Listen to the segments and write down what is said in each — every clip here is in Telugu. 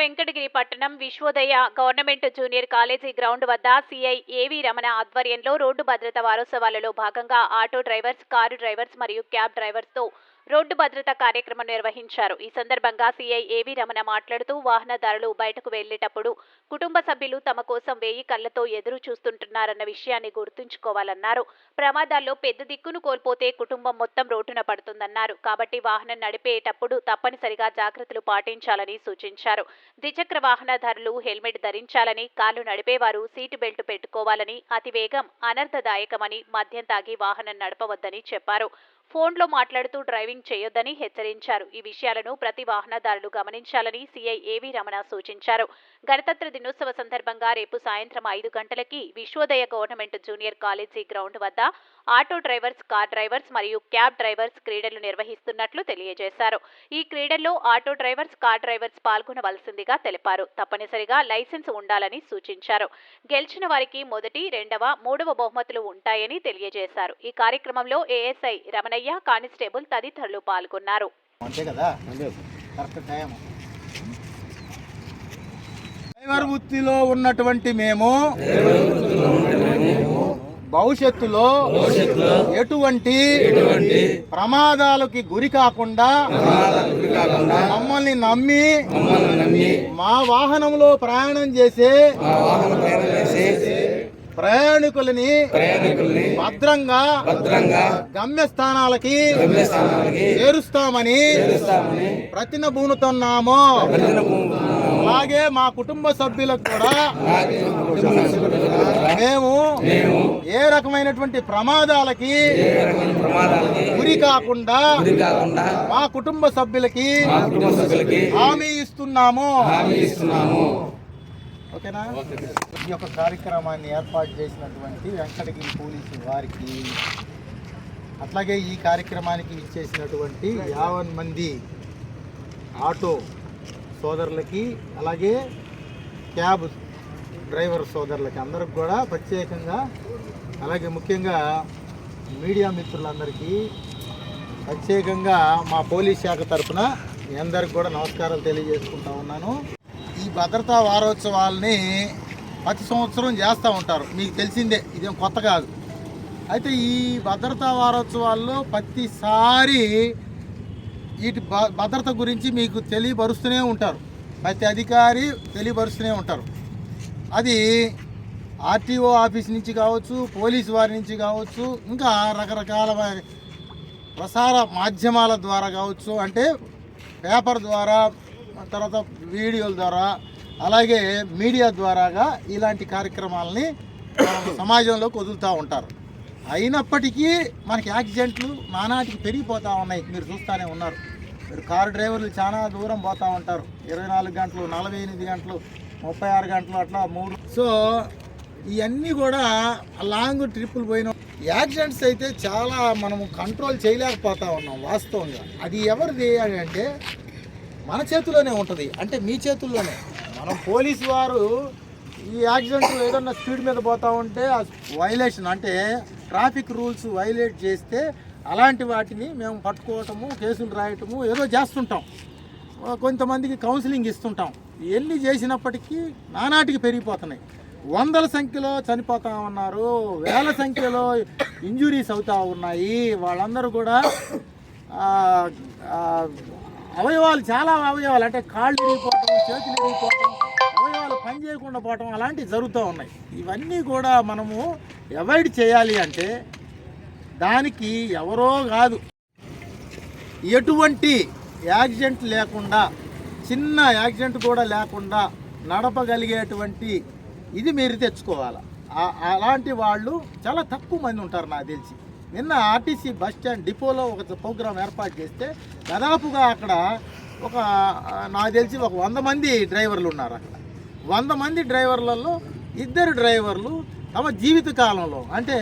వెంకటగిరి పట్టణం Vishwodaya government junior college ground వద్ద సిఐ ఏవి రమణ ఆధ్వర్యంలో రోడ్డు భద్రత వారోత్సవాలలో భాగంగా ఆటో డ్రైవర్స్ కారు డ్రైవర్స్ మరియు క్యాబ్ డ్రైవర్స్తో రోడ్డు భద్రత కార్యక్రమం నిర్వహించారు. ఈ సందర్భంగా సీఐ ఏవి రమణ మాట్లాడుతూ వాహనదారులు బయటకు వెళ్ళేటప్పుడు కుటుంబ సభ్యులు తమ కోసం వేయి కళ్ళతో ఎదురు చూస్తుంటున్నారన్న విషయాన్ని గుర్తుంచుకోవాలన్నారు. ప్రమాదాల్లో పెద్ద దిక్కును కోల్పోతే కుటుంబం మొత్తం రోడ్డున పడుతుందన్నారు. కాబట్టి వాహనం నడిపేటప్పుడు తప్పనిసరిగా జాగ్రత్తలు పాటించాలని సూచించారు. ద్విచక్ర వాహనదారులు హెల్మెట్ ధరించాలని కాళ్ళు నడిపేవారు సీటు బెల్ట్ పెట్టుకోవాలని అతివేగం అనర్థదాయకమని మద్యం తాగి వాహనం నడపవద్దని చెప్పారు. ఫోన్లో మాట్లాడుతూ డ్రైవింగ్ చేయొద్దని హెచ్చరించారు. ఈ విషయాలను ప్రతి వాహనదారులు గమనించాలని సీఐ ఏవి రమణ సూచించారు. గణతంత్ర దినోత్సవ సందర్భంగా రేపు సాయంత్రం ఐదు గంటలకి Vishwodaya government junior college ground వద్ద ఆటో డ్రైవర్స్ కార్ డ్రైవర్స్ మరియు క్యాబ్ డ్రైవర్స్ క్రీడలు నిర్వహిస్తున్నట్లు తెలియజేశారు. ఈ క్రీడల్లో ఆటో డ్రైవర్స్ కార్ డ్రైవర్స్ పాల్గొనవలసిందిగా తెలిపారు. తప్పనిసరిగా లైసెన్స్ ఉండాలని సూచించారు. గెలిచిన వారికి మొదటి రెండవ మూడవ బహుమతులు ఉంటాయని తెలియజేశారు. ఈ కార్యక్రమంలో ఏఎస్ఐ రమణ రమణయ్య కానిస్టేబుల్ తదితరులు పాల్గొన్నారు. అంతే కదా? కరెక్ట్ టైం డ్రైవర్ వృత్తిలో ఉన్నటువంటి మేము భవిష్యత్తులో ఎటువంటి ప్రమాదాలకి గురి కాకుండా మమ్మల్ని నమ్మి మా వాహనంలో ప్రయాణం చేసే ప్రయాణికులని భద్రంగా గమ్యస్థానాలకి చేరుస్తామని ప్రతినబూనుతున్నాము అలాగే మా కుటుంబ సభ్యులకు కూడా మేము ఏ రకమైనటువంటి ప్రమాదాలకి గురి కాకుండా మా కుటుంబ సభ్యులకి హామీ ఇస్తున్నాము. ఓకేనా? ఈ యొక్క కార్యక్రమాన్ని ఏర్పాటు చేసినటువంటి వెంకటగిరి పోలీసు వారికి అట్లాగే ఈ కార్యక్రమానికి ఇచ్చేసినటువంటి యావన్ మంది ఆటో సోదరులకి అలాగే క్యాబ్ డ్రైవర్ సోదరులకి అందరికి కూడా ప్రత్యేకంగా అలాగే ముఖ్యంగా మీడియా మిత్రులందరికీ ప్రత్యేకంగా మా పోలీస్ శాఖ తరఫున మీ అందరికి కూడా నమస్కారాలు తెలియజేసుకుంటా ఉన్నాను. భద్రతా వారోత్సవాల్ని ప్రతి సంవత్సరం చేస్తూ ఉంటారు. మీకు తెలిసిందే ఇదేం కొత్త కాదు. అయితే ఈ భద్రతా వారోత్సవాల్లో ప్రతిసారి వీటి భద్రత గురించి మీకు తెలియపరుస్తూనే ఉంటారు. ప్రతి అధికారి తెలియపరుస్తూనే ఉంటారు. అది ఆర్టీఓ ఆఫీస్ నుంచి కావచ్చు పోలీసు వారి నుంచి కావచ్చు ఇంకా రకరకాల ప్రసార మాధ్యమాల ద్వారా కావచ్చు అంటే పేపర్ ద్వారా తర్వాత వీడియోల ద్వారా అలాగే మీడియా ద్వారాగా ఇలాంటి కార్యక్రమాలని సమాజంలోకి వదులుతూ ఉంటారు. అయినప్పటికీ మనకి యాక్సిడెంట్లు నానాటికి పెరిగిపోతూ ఉన్నాయి. మీరు చూస్తూనే ఉన్నారు. మీరు కారు డ్రైవర్లు చాలా దూరం పోతూ ఉంటారు. ఇరవై నాలుగు గంటలు నలభై ఎనిమిది గంటలు ముప్పై ఆరు గంటలు అట్లా మూడు. సో ఇవన్నీ కూడా లాంగ్ ట్రిప్పులు పోయిన యాక్సిడెంట్స్ అయితే చాలా మనము కంట్రోల్ చేయలేకపోతా ఉన్నాం వాస్తవంగా. అది ఎవరిది అంటే మన చేతిలోనే ఉంటుంది. అంటే మీ చేతుల్లోనే. మనం పోలీసు వారు ఈ యాక్సిడెంట్ ఏదన్నా స్పీడ్ మీద పోతా ఉంటే ఆ వైలేషన్ అంటే ట్రాఫిక్ రూల్స్ వైలేట్ చేస్తే అలాంటి వాటిని మేము పట్టుకోవటము కేసులు రాయటము ఏదో చేస్తుంటాం. కొంతమందికి కౌన్సిలింగ్ ఇస్తుంటాం. ఎన్ని చేసినప్పటికీ నానాటికి పెరిగిపోతున్నాయి. వందల సంఖ్యలో చనిపోతా ఉన్నారు వేల సంఖ్యలో ఇంజురీస్ అవుతూ ఉన్నాయి. వాళ్ళందరూ కూడా అవయవాలు చాలా అవయవాలు అంటే కాళ్ళు విరిగిపోవటం చేతులు విరిగిపోవటం అవయవాలు పని చేయకుండా పోవటం అలాంటివి జరుగుతూ ఉన్నాయి. ఇవన్నీ కూడా మనము అవాయిడ్ చేయాలి అంటే దానికి ఎవరో కాదు. ఎటువంటి యాక్సిడెంట్ లేకుండా చిన్న యాక్సిడెంట్ కూడా లేకుండా నడపగలిగేటువంటి ఇది మీరు తెచ్చుకోవాలి. అలాంటి వాళ్ళు చాలా తక్కువ మంది ఉంటారు నాకు తెలిసి. నిన్న ఆర్టీసీ బస్ స్టాండ్ డిపోలో ఒక ప్రోగ్రాం ఏర్పాటు చేస్తే దాదాపుగా అక్కడ ఒక నాకు తెలిసి ఒక వంద మంది డ్రైవర్లు ఉన్నారు అక్కడ. వంద మంది డ్రైవర్లలో ఇద్దరు డ్రైవర్లు తమ జీవిత కాలంలో అంటే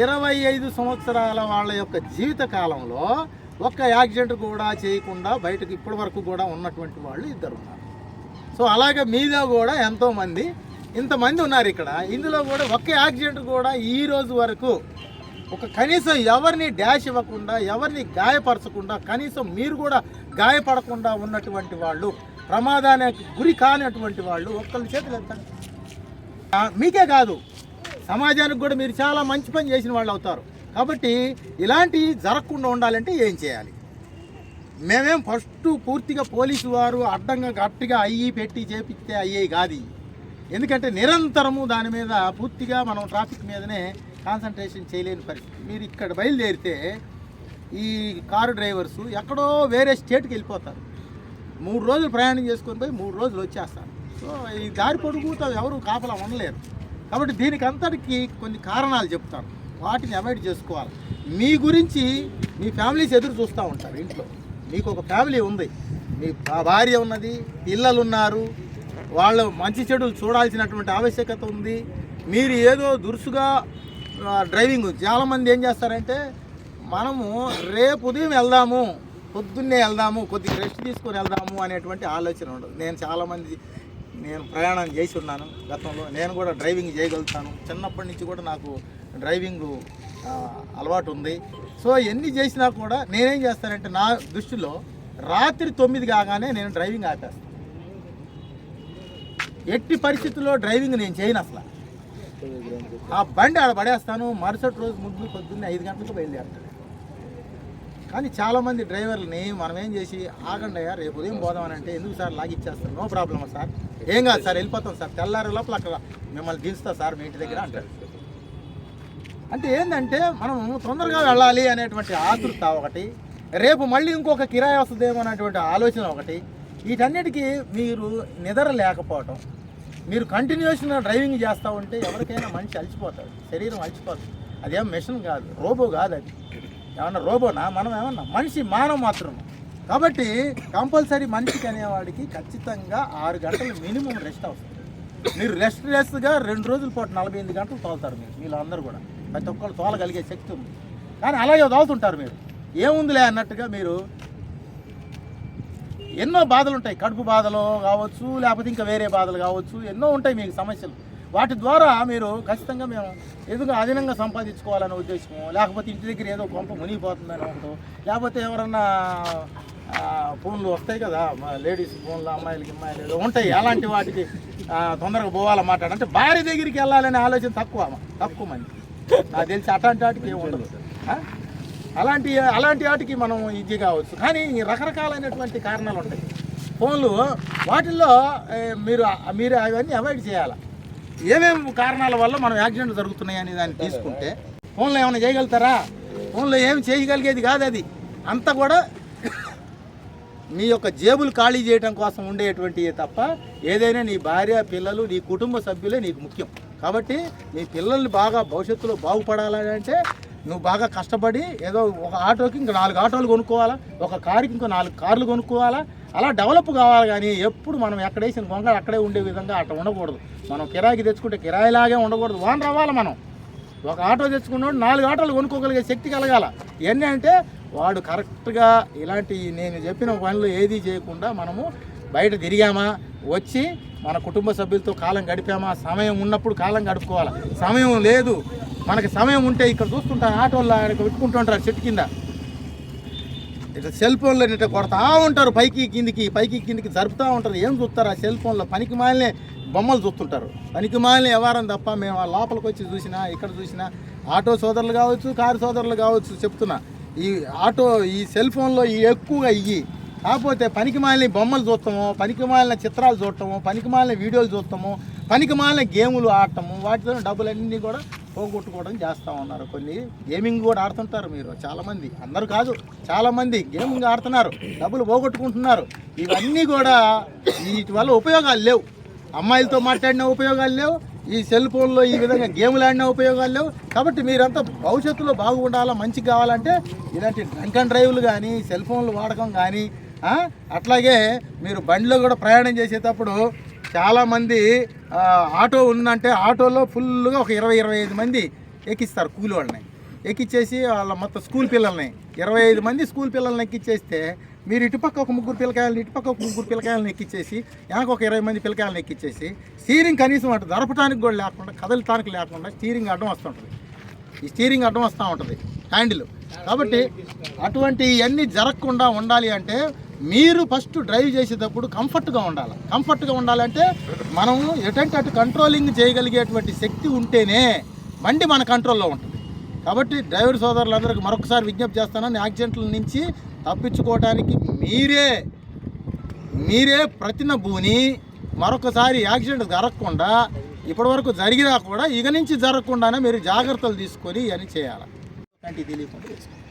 ఇరవై ఐదు సంవత్సరాల వాళ్ళ యొక్క జీవిత కాలంలో ఒక్క యాక్సిడెంట్ కూడా చేయకుండా బయటకు ఇప్పటి వరకు కూడా ఉన్నటువంటి వాళ్ళు ఇద్దరు ఉన్నారు. సో అలాగే మీద కూడా ఎంతోమంది ఇంతమంది ఉన్నారు ఇక్కడ. ఇందులో కూడా ఒక్క యాక్సిడెంట్ కూడా ఈ రోజు వరకు ఒక కనీసం ఎవరిని డ్యాష్ ఇవ్వకుండా ఎవరిని గాయపరచకుండా కనీసం మీరు కూడా గాయపడకుండా ఉన్నటువంటి వాళ్ళు ప్రమాదానికి గురి కానటువంటి వాళ్ళు ఒక్కళ్ళ చేతులు ఎత్తండి మీకే కాదు. సమాజానికి కూడా మీరు చాలా మంచి పని చేసిన వాళ్ళు అవుతారు. కాబట్టి ఇలాంటివి జరగకుండా ఉండాలంటే ఏం చేయాలి? మేమేం ఫస్ట్ పూర్తిగా పోలీసు వారు అడ్డంగా గట్టిగా అయ్యి పెట్టి చేపిస్తే అయ్యేవి కాదు ఎందుకంటే నిరంతరము దాని మీద పూర్తిగా మనం ట్రాఫిక్ మీదనే కాన్సన్ట్రేషన్ చేయలేని పరిస్థితి. మీరు ఇక్కడ బయలుదేరితే ఈ కారు డ్రైవర్స్ ఎక్కడో వేరే స్టేట్కి వెళ్ళిపోతారు. మూడు రోజులు ప్రయాణం చేసుకొని పోయి మూడు రోజులు వచ్చేస్తారు. సో ఈ దారి పొడుగుతో ఎవరు కాపలా ఉండలేరు. కాబట్టి దీనికి అంతటికి కొన్ని కారణాలు చెప్తాను. వాటిని అవాయిడ్ చేసుకోవాలి. మీ గురించి మీ ఫ్యామిలీస్ ఎదురు చూస్తూ ఉంటారు ఇంట్లో. మీకు ఒక ఫ్యామిలీ ఉంది. మీ భార్య ఉన్నది పిల్లలు ఉన్నారు వాళ్ళు మంచి చెడులు చూడాల్సినటువంటి ఆవశ్యకత ఉంది. మీరు ఏదో దురుసుగా డ్రైవింగ్. చాలామంది ఏం చేస్తారంటే మనము రేపు ఉదయం వెళ్దాము పొద్దున్నే వెళ్దాము కొద్దిగా రెస్ట్ తీసుకొని వెళ్దాము అనేటువంటి ఆలోచన ఉండదు. నేను చాలామంది నేను ప్రయాణం చేసి ఉన్నాను గతంలో. నేను కూడా డ్రైవింగ్ చేయగలుగుతాను. చిన్నప్పటి నుంచి కూడా నాకు డ్రైవింగ్ అలవాటు ఉంది. సో ఎన్ని చేసినా కూడా నేనేం చేస్తానంటే నా దృష్టిలో రాత్రి తొమ్మిది కాగానే నేను డ్రైవింగ్ ఆపేస్తాను. ఎట్టి పరిస్థితుల్లో డ్రైవింగ్ నేను చేయను అసలు. ఆ బండి ఆడ పడేస్తాను మరుసటి రోజు ముందు పొద్దున్నే ఐదు గంటలకు బయలుదేరుతాడు. కానీ చాలామంది డ్రైవర్లని మనం ఏం చేసి ఆగండి అయ్యా రేపు ఉదయం పోదామని అంటే ఎందుకు సార్ లాగిచ్చేస్తాను నో ప్రాబ్లమ్ సార్? ఏం కాదు సార్ వెళ్ళిపోతాం సార్. తెల్లారి లోపల అక్కడ మిమ్మల్ని దించుతా సార్ మీ ఇంటి దగ్గర అంటారు. అంటే ఏంటంటే మనం తొందరగా వెళ్ళాలి అనేటువంటి ఆతృత ఒకటి రేపు మళ్ళీ ఇంకొక కిరాయి వస్తుందేమో అనేటువంటి ఆలోచన ఒకటి. వీటన్నిటికీ మీరు నిద్ర లేకపోవటం మీరు కంటిన్యూషన్ డ్రైవింగ్ చేస్తూ ఉంటే ఎవరికైనా మనిషి అలసిపోతాడు. శరీరం అలసిపోతుంది. అదేం మిషన్ కాదు రోబో కాదు అది. ఏమన్నా రోబోనా మనం ఏమన్నా? మనిషి మానవ మాత్రం. కాబట్టి కంపల్సరీ మనిషికి అనేవాడికి ఖచ్చితంగా ఆరు గంటలు మినిమం రెస్ట్ అవసరం. మీరు రెస్ట్ లెస్గా రెండు రోజుల పాటు నలభై ఎనిమిది గంటలు తోలుతారు మీరు వీళ్ళందరూ కూడా. ప్రతి ఒక్కరు తోలగలిగే శక్తి ఉంది. కానీ అలాగే తోలుతుంటారు మీరు. ఏముందిలే అన్నట్టుగా మీరు ఎన్నో బాధలు ఉంటాయి కడుపు బాధలు కావచ్చు లేకపోతే ఇంకా వేరే బాధలు కావచ్చు ఎన్నో ఉంటాయి మీకు సమస్యలు. వాటి ద్వారా మీరు ఖచ్చితంగా మేము ఎదుగు అదనంగా సంపాదించుకోవాలనే ఉద్దేశము లేకపోతే ఇంటి దగ్గర ఏదో కొంప మునిగిపోతుందని ఒకటి లేకపోతే ఎవరన్నా ఫోన్లు వస్తాయి కదా లేడీస్ ఫోన్లు అమ్మాయిలకి అమ్మాయిలు ఏదో ఉంటాయి. అలాంటి వాటికి తొందరగా పోవాలన్నమాట అంటే భార్య దగ్గరికి వెళ్ళాలనే ఆలోచన తక్కువ తక్కువ మంది. నాకు తెలిసి అట్లాంటి వాటికి ఏమి ఉండదు. అలాంటి అలాంటి వాటికి మనం ఇది కావచ్చు. కానీ రకరకాలైనటువంటి కారణాలు ఉంటాయి. ఫోన్లు వాటిల్లో మీరు మీరు అవన్నీ అవాయిడ్ చేయాలి? ఏమేమి కారణాల వల్ల మనం యాక్సిడెంట్ జరుగుతున్నాయి అనే దాన్ని తీసుకుంటే ఫోన్లో ఏమైనా చేయగలుగుతారా? ఫోన్లో ఏమి చేయగలిగేది కాదు అది. అంతా కూడా మీ యొక్క జేబులు ఖాళీ చేయడం కోసం ఉండేటువంటివి తప్ప ఏదైనా నీ భార్య పిల్లలు నీ కుటుంబ సభ్యులే నీకు ముఖ్యం. కాబట్టి నీ పిల్లల్ని బాగా భవిష్యత్తులో బాగుపడాలంటే నువ్వు బాగా కష్టపడి ఏదో ఒక ఆటోకి ఇంకా నాలుగు ఆటోలు కొనుక్కోవాలా ఒక కారుకి ఇంకో నాలుగు కార్లు కొనుక్కోవాలా అలా డెవలప్ కావాలి కానీ ఎప్పుడు మనం ఎక్కడేసిన గొంగ అక్కడే ఉండే విధంగా అట్లా ఉండకూడదు. మనం కిరాయికి తెచ్చుకుంటే కిరాయిలాగే ఉండకూడదు. వాన్ రావాలి మనం? ఒక ఆటో తెచ్చుకున్నాడు నాలుగు ఆటోలు కొనుక్కోగలిగే శక్తి కలగాల. ఇవన్నీ అంటే వాడు కరెక్ట్గా ఇలాంటి నేను చెప్పిన పనులు ఏది చేయకుండా మనము బయట తిరిగామా వచ్చి మన కుటుంబ సభ్యులతో కాలం గడిపామా సమయం ఉన్నప్పుడు కాలం గడుపుకోవాలి. సమయం లేదు. మనకి సమయం ఉంటే ఇక్కడ చూస్తుంటాను ఆటోల్లో ఆయనకు పెట్టుకుంటుంటారు చెట్టు కింద. ఇట్లా సెల్ ఫోన్లో ఇట్లా కొడతా ఉంటారు పైకి కిందికి పైకి కిందికి జరుపుతూ ఉంటారు. ఏం చూస్తారు ఆ సెల్ ఫోన్లో పనికి మాలినే బొమ్మలు చూస్తుంటారు. పనికి మాలిన వ్యవహారం తప్ప మేము ఆ లోపలికి వచ్చి చూసినా ఇక్కడ చూసినా ఆటో సోదరులు కావచ్చు కారు సోదరులు కావచ్చు చెప్తున్నా. ఈ ఆటో ఈ సెల్ ఫోన్లో ఈ ఎక్కువగా ఇవి కాకపోతే పనికి మాలిన బొమ్మలు చూస్తాము పనికి మాలిన చిత్రాలు చూడటము పనికి మాలిన వీడియోలు చూస్తాము పనికి మాలిన గేములు ఆడటము వాటితో డబ్బులన్నీ కూడా పోగొట్టుకోవడం చేస్తూ ఉన్నారు. కొన్ని గేమింగ్ కూడా ఆడుతుంటారు మీరు. చాలామంది అందరూ కాదు చాలామంది గేమింగ్ ఆడుతున్నారు. డబ్బులు పోగొట్టుకుంటున్నారు. ఇవన్నీ కూడా వీటి వల్ల ఉపయోగాలు లేవు. అమ్మాయిలతో మాట్లాడిన ఉపయోగాలు లేవు. ఈ సెల్ ఫోన్లో ఈ విధంగా గేములు ఆడిన ఉపయోగాలు లేవు. కాబట్టి మీరంతా భవిష్యత్తులో బాగుండాలా మంచి కావాలంటే ఇలాంటి డ్రంక్ అండ్ డ్రైవ్లు కానీ సెల్ ఫోన్లు వాడకం కానీ అట్లాగే మీరు బండిలో కూడా ప్రయాణం చేసేటప్పుడు చాలామంది ఆటో ఉందంటే ఆటోలో ఫుల్గా ఒక ఇరవై ఇరవై ఐదు మంది ఎక్కిస్తారు కూలి వాళ్ళని. ఎక్కిచ్చేసి వాళ్ళ మొత్తం స్కూల్ పిల్లల్ని ఇరవై ఐదు మంది స్కూల్ పిల్లల్ని ఎక్కిచ్చేస్తే మీరు ఇటుపక్క ఒక ముగ్గురు పిల్లకాయలని ఇటుపక్క ఒక ముగ్గురు పిల్లకాయలను ఎక్కిచ్చేసి వెనక ఒక ఇరవై మంది పిల్లకాయలను ఎక్కిచ్చేసి స్టీరింగ్ కనీసం అటు దరపటానికి కూడా లేకుండా కదలటానికి లేకుండా స్టీరింగ్ అడ్డం వస్తుంటుంది ఈ స్టీరింగ్ అడ్డం వస్తూ ఉంటుంది హ్యాండిల్. కాబట్టి అటువంటి ఇవన్నీ జరగకుండా ఉండాలి అంటే మీరు ఫస్ట్ డ్రైవ్ చేసేటప్పుడు కంఫర్ట్గా ఉండాలి. కంఫర్ట్గా ఉండాలంటే మనం ఎటంటే అటు కంట్రోలింగ్ చేయగలిగేటువంటి శక్తి ఉంటేనే బండి మన కంట్రోల్లో ఉంటుంది. కాబట్టి డ్రైవర్ సోదరులందరికీ మరొకసారి విజ్ఞప్తి చేస్తానని యాక్సిడెంట్ల నుంచి తప్పించుకోవడానికి మీరే మీరే ప్రతిన భూని మరొకసారి యాక్సిడెంట్ జరగకుండా ఇప్పటివరకు జరిగినా కూడా ఇక నుంచి జరగకుండానే మీరు జాగ్రత్తలు తీసుకొని అని చేయాలి. అంటే తెలియకుండా చేసుకోవాలి.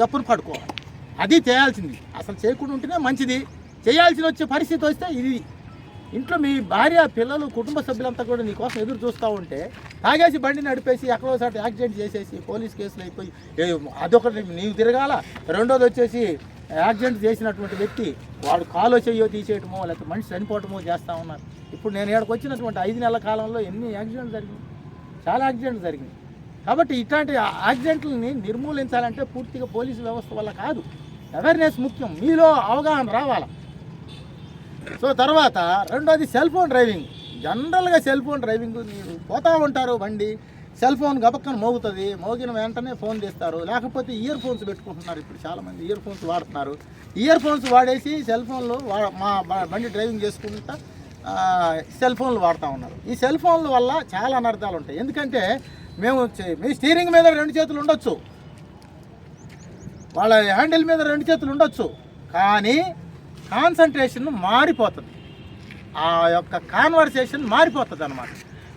గప్పును పడుకోవాలి. అది చేయాల్సింది. అసలు చేయకుండా ఉంటేనే మంచిది. చేయాల్సి వచ్చే పరిస్థితి వస్తే ఇది. ఇంట్లో మీ భార్య పిల్లలు కుటుంబ సభ్యులంతా కూడా నీకోసం ఎదురు చూస్తూ ఉంటే తాగేసి బండి నడిపేసి ఎక్కడోసారి యాక్సిడెంట్ చేసేసి పోలీస్ కేసులు అయిపోయి అదొకటి నీవు తిరగాల రెండోది వచ్చేసి యాక్సిడెంట్ చేసినటువంటి వ్యక్తి వాడు కాలో చెయ్యో తీసేయటమో లేకపోతే మనిషి చనిపోవటమో చేస్తూ ఉన్నారు. ఇప్పుడు నేను ఇక్కడికి వచ్చినటువంటి ఐదు నెలల కాలంలో ఎన్ని యాక్సిడెంట్లు జరిగినాయి? చాలా యాక్సిడెంట్లు జరిగినాయి. కాబట్టి ఇట్లాంటి యాక్సిడెంట్లని నిర్మూలించాలంటే పూర్తిగా పోలీసు వ్యవస్థ వల్ల కాదు. అవేర్నెస్ ముఖ్యం. మీలో అవగాహన రావాలి? సో తర్వాత రెండోది సెల్ ఫోన్ డ్రైవింగ్. జనరల్గా సెల్ ఫోన్ డ్రైవింగ్ మీరు పోతా ఉంటారు బండి సెల్ ఫోన్ గబక్కన మోగుతుంది. మోగిన వెంటనే ఫోన్ తీస్తారు. లేకపోతే ఇయర్ ఫోన్స్ పెట్టుకుంటున్నారు ఇప్పుడు చాలామంది. ఇయర్ ఫోన్స్ వాడుతున్నారు. ఇయర్ ఫోన్స్ వాడేసి సెల్ ఫోన్లు మా బండి డ్రైవింగ్ చేసుకుంటా సెల్ ఫోన్లు వాడుతూ ఉన్నారు. ఈ సెల్ ఫోన్ల వల్ల చాలా అనర్థాలు ఉంటాయి ఎందుకంటే మేము మీ స్టీరింగ్ మీద రెండు చేతులు ఉండొచ్చు. వాళ్ళ హ్యాండిల్ మీద రెండు చేతులు ఉండొచ్చు కానీ కాన్సన్ట్రేషన్ మారిపోతుంది. ఆ యొక్క కాన్వర్సేషన్ మారిపోతుంది అనమాట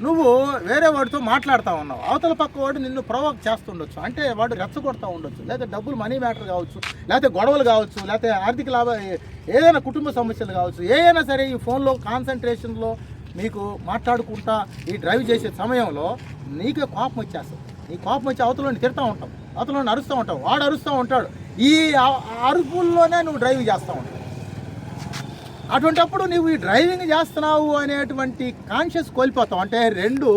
నువ్వు వేరే వాడితో మాట్లాడుతూ ఉన్నావు. అవతల పక్క వాడు నిన్ను ప్రొవోక్ చేస్తుండొచ్చు అంటే వాడు రెచ్చగొడతా ఉండొచ్చు. లేదా డబ్బులు మనీ మ్యాటర్ కావచ్చు లేకపోతే గొడవలు కావచ్చు లేకపోతే ఆర్థిక లాభ ఏదైనా కుటుంబ సమస్యలు కావచ్చు ఏదైనా సరే ఈ ఫోన్లో కాన్సన్ట్రేషన్లో మీకు మాట్లాడుకుంటా ఈ డ్రైవ్ చేసే సమయంలో నీకే కోపం వచ్చేస్తుంది. నీ కోపం వచ్చి అవతలని తిడతా ఉంటాం. అతను అరుస్తూ ఉంటావు వాడు అరుస్తూ ఉంటాడు. ఈ అరుపుల్లోనే నువ్వు డ్రైవ్ చేస్తూ ఉంటావు. అటువంటప్పుడు నువ్వు ఈ డ్రైవింగ్ చేస్తున్నావు అనేటువంటి కాన్షియస్ కోల్పోతావు. అంటే రెండు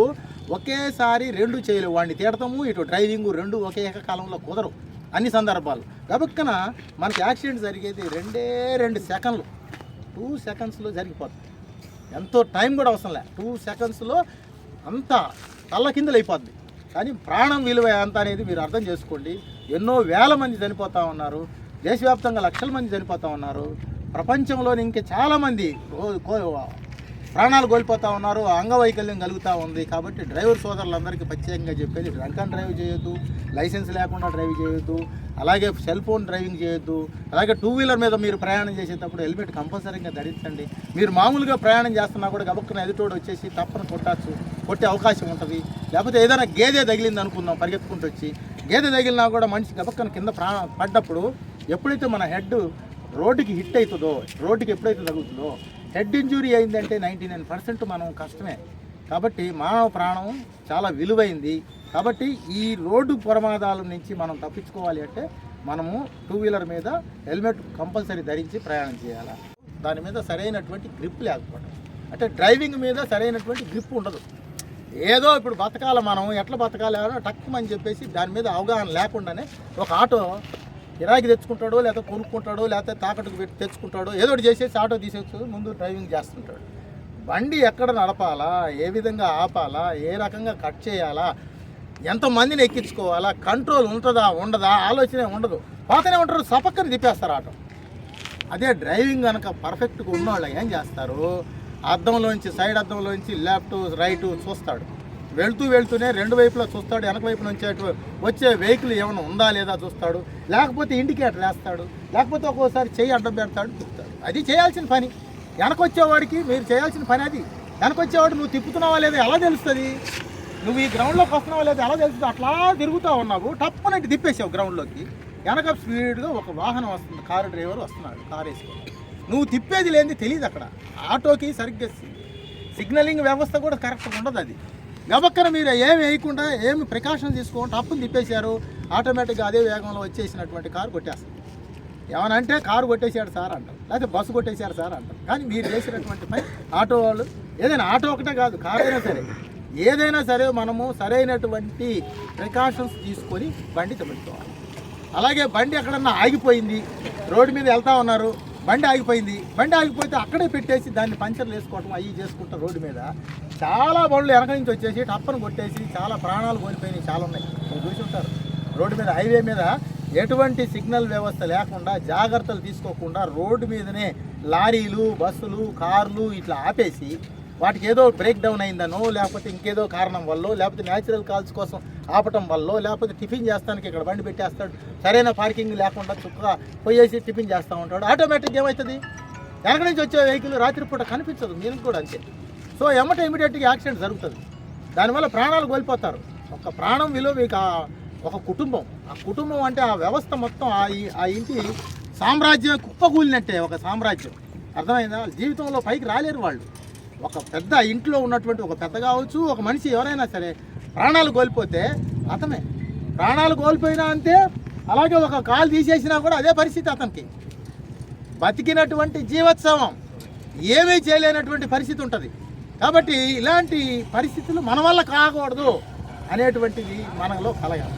ఒకేసారి రెండు చేయలేవు. వాడిని తిడతాము ఇటు డ్రైవింగ్ రెండు ఒకే ఏకకాలంలో కుదరవు. అన్ని సందర్భాలు. గబక్కన మనకి యాక్సిడెంట్ జరిగేది రెండే రెండు సెకండ్లు. టూ సెకండ్స్లో జరిగిపోతుంది ఎంతో టైం కూడా అవసరం లే. టూ సెకండ్స్లో అంతా తల్ల కిందలు అయిపోద్ది కానీ ప్రాణం విలువ ఎంత అనేది మీరు అర్థం చేసుకోండి. ఎన్నో వేల మంది చనిపోతూ ఉన్నారు. దేశవ్యాప్తంగా లక్షల మంది చనిపోతూ ఉన్నారు. ప్రపంచంలోని ఇంకా చాలామంది ప్రాణాలు కోల్పోతూ ఉన్నారు అంగవైకల్యం కలుగుతూ ఉంది కాబట్టి డ్రైవర్ సోదరులందరికీ ప్రత్యేకంగా చెప్పేది డ్రంక్ అండ్ డ్రైవ్ చేయొద్దు లైసెన్స్ లేకుండా డ్రైవ్ చేయొద్దు అలాగే సెల్ ఫోన్ డ్రైవింగ్ చేయొద్దు అలాగే టూ వీలర్ మీద మీరు ప్రయాణం చేసేటప్పుడు హెల్మెట్ కంపల్సరీగా ధరించండి. మీరు మామూలుగా ప్రయాణం చేస్తున్నా కూడా గబక్కున ఎదుటోడు వచ్చేసి తప్పన కొట్టచ్చు కొట్టే అవకాశం ఉంటుంది. లేకపోతే ఏదైనా గేదె తగిలింది అనుకుందాం పరిగెత్తుకుంటూ వచ్చి. గేదె తగిలినా కూడా మనిషి గబక్కన కింద ప్రా పడ్డప్పుడు ఎప్పుడైతే మన హెడ్ రోడ్డుకి హిట్ అవుతుందో రోడ్డుకి ఎప్పుడైతే తగులుతుందో హెడ్ ఇంజురీ అయిందంటే నైంటీ నైన్ పర్సెంట్ మనం కష్టమే. కాబట్టి మానవ ప్రాణం చాలా విలువైంది. కాబట్టి ఈ రోడ్డు ప్రమాదాల నుంచి మనం తప్పించుకోవాలి అంటే మనము టూ వీలర్ మీద హెల్మెట్ కంపల్సరీ ధరించి ప్రయాణం చేయాలి? దాని మీద సరైనటువంటి గ్రిప్ లేకపోవడం. అంటే డ్రైవింగ్ మీద సరైనటువంటి గ్రిప్ ఉండదు. ఏదో ఇప్పుడు బతకాల మనం ఎట్లా బతకాలి అని టక్కుమని చెప్పేసి దాని మీద అవగాహన లేకుండానే ఒక ఆటో కిరాయికి తెచ్చుకుంటాడో లేకపోతే కొనుక్కుంటాడో లేకపోతే తాకట్టుకు పెట్టి తెచ్చుకుంటాడో ఏదో ఒకటి చేసేసి ఆటో తీసేసి ముందు డ్రైవింగ్ చేస్తుంటాడు. బండి ఎక్కడ నడపాలా ఏ విధంగా ఆపాలా ఏ రకంగా కట్ చేయాలా ఎంతమందిని ఎక్కించుకోవాలా కంట్రోల్ ఉంటుందా ఉండదా ఆలోచనే ఉండదు. పోతనే ఉంటారు సపక్కని తిప్పేస్తారు ఆటో. అదే డ్రైవింగ్ కనుక పర్ఫెక్ట్గా ఉన్నవాళ్ళు ఏం చేస్తారు? అద్దంలోంచి సైడ్ అద్దంలోంచి లెఫ్ట్ రైట్ చూస్తాడు. వెళ్తూ వెళ్తూనే రెండు వైపులా చూస్తాడు వెనక వైపు నుంచి వచ్చే వెహికల్ ఏమైనా ఉందా లేదా చూస్తాడు. లేకపోతే ఇండికేటర్ వేస్తాడు లేకపోతే ఒక్కోసారి చేయి అడ్డం పెడతాడు తిప్పుతాడు. అది చేయాల్సిన పని. వెనకొచ్చేవాడికి మీరు చేయాల్సిన పని అది. వెనకొచ్చేవాడు నువ్వు తిప్పుతున్నావా లేదా ఎలా తెలుస్తుంది? నువ్వు ఈ గ్రౌండ్లోకి వస్తున్నావా లేదా ఎలా తెలుస్తుంది? అట్లా తిరుగుతూ ఉన్నావు. టప్పనట్టు తిప్పేసావు గ్రౌండ్లోకి వెనక స్పీడ్గా ఒక వాహనం వస్తుంది. కారు డ్రైవర్ వస్తున్నాడు కారు వేసుకొని. నువ్వు తిప్పేది లేనిది తెలియదు అక్కడ ఆటోకి సరిగ్గా సిగ్నలింగ్ వ్యవస్థ కూడా కరెక్ట్గా ఉండదు అది. గబక్కన మీరు ఏమి వేయకుండా ఏమి ప్రికాషన్ తీసుకోకుండా టప్పుని తిప్పేశారు ఆటోమేటిక్గా అదే వేగంలో వచ్చేసినటువంటి కారు కొట్టేస్తారు. ఏమనంటే కారు కొట్టేశాడు సార్ అంటారు. లేకపోతే బస్సు కొట్టేశాడు సార్ అంటారు. కానీ మీరు చేసినటువంటి పని ఆటో వాళ్ళు ఏదైనా ఆటో ఒకటే కాదు కారు అయినా సరే. ఏదైనా సరే మనము సరైనటువంటి ప్రికాషన్స్ తీసుకొని బండి తమిళుకోవాలి అలాగే బండి ఎక్కడన్నా ఆగిపోయింది రోడ్డు మీద వెళ్తా ఉన్నారు బండి ఆగిపోయింది. బండి ఆగిపోతే అక్కడే పెట్టేసి దాన్ని పంచర్లు వేసుకోవటం అవి చేసుకుంటారు రోడ్డు మీద. చాలా బండ్లు వెనక నుంచి వచ్చేసి టప్పను కొట్టేసి చాలా ప్రాణాలు కోల్పోయినాయి చాలా ఉన్నాయి. మీరు చూసి ఉంటారు. రోడ్డు మీద హైవే మీద ఎటువంటి సిగ్నల్ వ్యవస్థ లేకుండా జాగ్రత్తలు తీసుకోకుండా రోడ్డు మీదనే లారీలు బస్సులు కార్లు ఇట్లా ఆపేసి వాటికి ఏదో బ్రేక్ డౌన్ అయిందనో లేకపోతే ఇంకేదో కారణం వల్ల లేకపోతే న్యాచురల్ కాల్స్ కోసం ఆపటం వల్ల లేకపోతే టిఫిన్ చేస్తానికి ఇక్కడ బండి పెట్టేస్తాడు సరైన పార్కింగ్ లేకుండా చుక్కగా పోయేసి టిఫిన్ చేస్తూ ఉంటాడు ఆటోమేటిక్గా ఏమవుతుంది వెనక నుంచి వచ్చే వెహికల్ రాత్రిపూట కనిపించదు మీరు కూడా అంతే. సో ఎమ్మట ఇమీడియట్గా యాక్సిడెంట్ జరుగుతుంది. దానివల్ల ప్రాణాలు కోల్పోతారు. ఒక ప్రాణం విలువ మీకు ఒక కుటుంబం ఆ కుటుంబం అంటే ఆ వ్యవస్థ మొత్తం ఆ ఆ ఇంటి సామ్రాజ్యం కుప్పకూలినట్టే ఒక సామ్రాజ్యం. అర్థమైందా? జీవితంలో పైకి రాలేరు వాళ్ళు. ఒక పెద్ద ఇంట్లో ఉన్నటువంటి ఒక పెద్ద కావచ్చు ఒక మనిషి ఎవరైనా సరే ప్రాణాలు కోల్పోతే అతనే. ప్రాణాలు కోల్పోయినా అంతే అలాగే ఒక కాలు తీసేసినా కూడా అదే పరిస్థితి అతనికి. బతికినటువంటి జీవోత్సవం ఏమీ చేయలేనటువంటి పరిస్థితి ఉంటుంది. కాబట్టి ఇలాంటి పరిస్థితులు మన వల్ల కాకూడదు అనేటువంటిది మనలో కలగాలి.